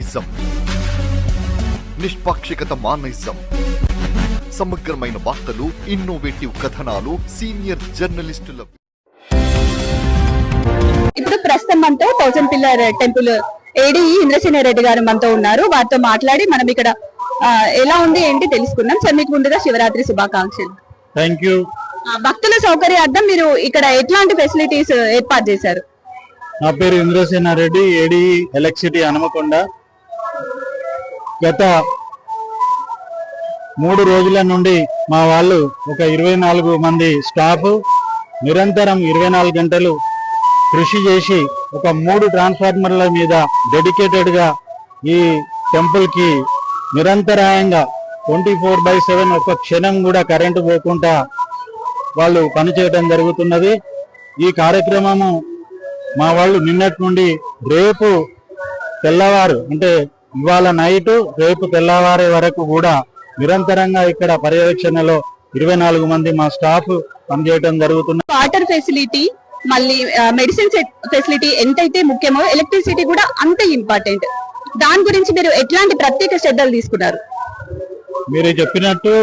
Ism నిష్పాక్షికత మానయిజం సమగ్రమైన వార్తలు innovative కథనాలు సీనియర్ జర్నలిస్టుల ఇప్పుడు ప్రస్తుతం మనతో thousand pillar temple AD Indrasena Reddy గారు మనతో ఉన్నారు. వారితో మాట్లాడి మనం ఇక్కడ ఎలా ఉంది ఏంటి తెలుసుకుందాం. సార్ మీకు ముందుగా శివరాత్రి శుభాకాంక్షలు. థ్యాంక్ యూ భక్తుల సౌకర్యార్థం మీరు ఇక్కడ ఎట్లాంటి ఫెసిలిటీస్ ఏర్పాటు చేశారు? నా పేరు ఇంద్రసేనారెడ్డి ఏడి ఎలక్సిటీ హనుమకొండ. గత మూడు రోజుల నుండి మా వాళ్ళు ఒక ఇరవై నాలుగు మంది స్టాఫ్ నిరంతరం ఇరవై నాలుగు గంటలు కృషి చేసి ఒక మూడు ట్రాన్స్ఫార్మర్ల మీద డెడికేటెడ్గా ఈ టెంపుల్కి నిరంతరాయంగా ట్వంటీ ఫోర్ బై సెవెన్ ఒక క్షణం కూడా కరెంటు పోకుండా వాళ్ళు పనిచేయడం జరుగుతున్నది. ఈ కార్యక్రమము మా వాళ్ళు నిన్నటి నుండి రేపు తెల్లవారు అంటే ఇవాళ నైట్ రేపు తెల్లవారే వరకు కూడా నిరంతరంగా ఇక్కడ పర్యవేక్షణలో ఇరవై నాలుగు మంది మా స్టాఫ్ పనిచేయడం జరుగుతున్నది వాటర్ ఫెసిలిటీ మళ్ళీ మెడిసిన్ ఫెసిలిటీ ఎంతైతే ముఖ్యమో ఎలక్ట్రిసిటీ కూడా అంతే ఇంపార్టెంట్. దాని గురించి మీరు ఎట్లాంటి ప్రత్యేక శ్రద్ధలు తీసుకున్నారు? మీరు చెప్పినట్టు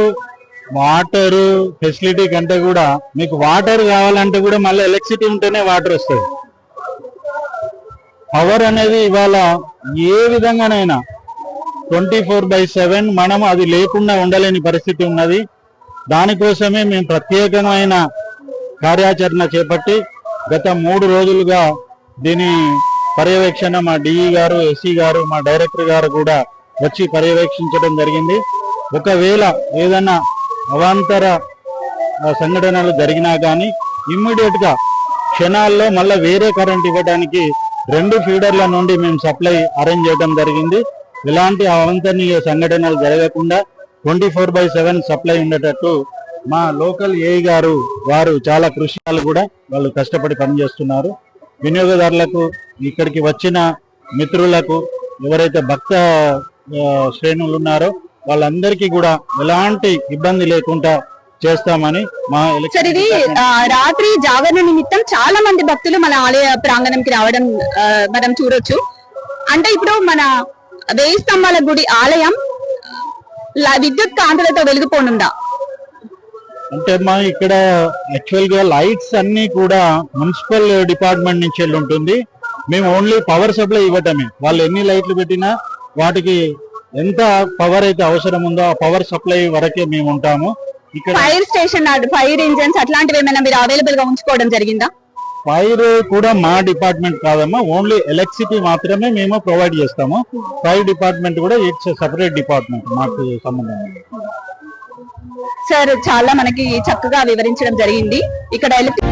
వాటర్ ఫెసిలిటీ కంటే కూడా మీకు వాటర్ కావాలంటే కూడా మళ్ళీ ఎలక్ట్రిసిటీ ఉంటేనే వాటర్ వస్తుంది. పవర్ అనేది ఇవాళ ఏ విధంగానైనా ట్వంటీ ఫోర్ బై సెవెన్ మనం అది లేకుండా ఉండలేని పరిస్థితి ఉన్నది. దానికోసమే మేము ప్రత్యేకమైన కార్యాచరణ చేపట్టి గత మూడు రోజులుగా దీని పర్యవేక్షణ మా డిఈ గారు ఎస్సీ గారు మా డైరెక్టర్ గారు కూడా వచ్చి పర్యవేక్షించడం జరిగింది. ఒకవేళ ఏదైనా అవాంతర సంఘటనలు జరిగినా కానీ ఇమ్మీడియట్గా క్షణాల్లో మళ్ళీ వేరే కరెంట్ ఇవ్వడానికి రెండు ఫీడర్ల నుండి మేము సప్లై అరేంజ్ చేయడం జరిగింది. ఎలాంటి అవంతనీయ సంఘటనలు జరగకుండా twenty four by seven supply ఉండేటట్టు మా లోకల్ ఏఐ గారు వారు చాలా కృషి కూడా వాళ్ళు కష్టపడి పనిచేస్తున్నారు. వినియోగదారులకు ఇక్కడికి వచ్చిన మిత్రులకు ఎవరైతే భక్త శ్రేణులు ఉన్నారో వాళ్ళందరికీ కూడా ఎలాంటి ఇబ్బంది లేకుండా చేస్తామని మా సార్ ఇది రాత్రి జాగరణ నిమిత్తం చాలా మంది భక్తులు మన ఆలయ ప్రాంగణంకి రావడం మనం చూడొచ్చు. అంటే ఇప్పుడు మన వేయి స్తంభాల గుడి ఆలయం ల- విద్యుత్ కాంతులతో వెలిగిపోనుందా? అంటే మా ఇక్కడ యాక్చువల్గా లైట్స్ అన్ని కూడా మున్సిపల్ డిపార్ట్మెంట్ నుంచి వెళ్ళి ఉంటుంది. మేము ఓన్లీ పవర్ సప్లై ఇవ్వటమే. వాళ్ళు ఎన్ని లైట్లు పెట్టినా వాటికి ఎంత పవర్ అయితే అవసరం ఉందో ఆ పవర్ సప్లై వరకే మేము ఉంటాము. ఫైర్ స్టేషన్ ఫైర్ ఇంజన్స్ అట్లాంటివి ఏమైనా మీరు అవైలబుల్గా ఉంచుకోవడం జరిగిందా? ఫైర్ కూడా మా డిపార్ట్మెంట్ కాదమ్మా ఓన్లీ ఎలక్ట్రిసిటీ మాత్రమే మేము ప్రొవైడ్ చేస్తాము. ఫైర్ డిపార్ట్మెంట్ కూడా ఇట్స్ సపరేట్ డిపార్ట్మెంట్ మాకు సంబంధం. సార్ చాలా మనకి చక్కగా వివరించడం జరిగింది. ఇక్కడ ఎలక్ట్రి-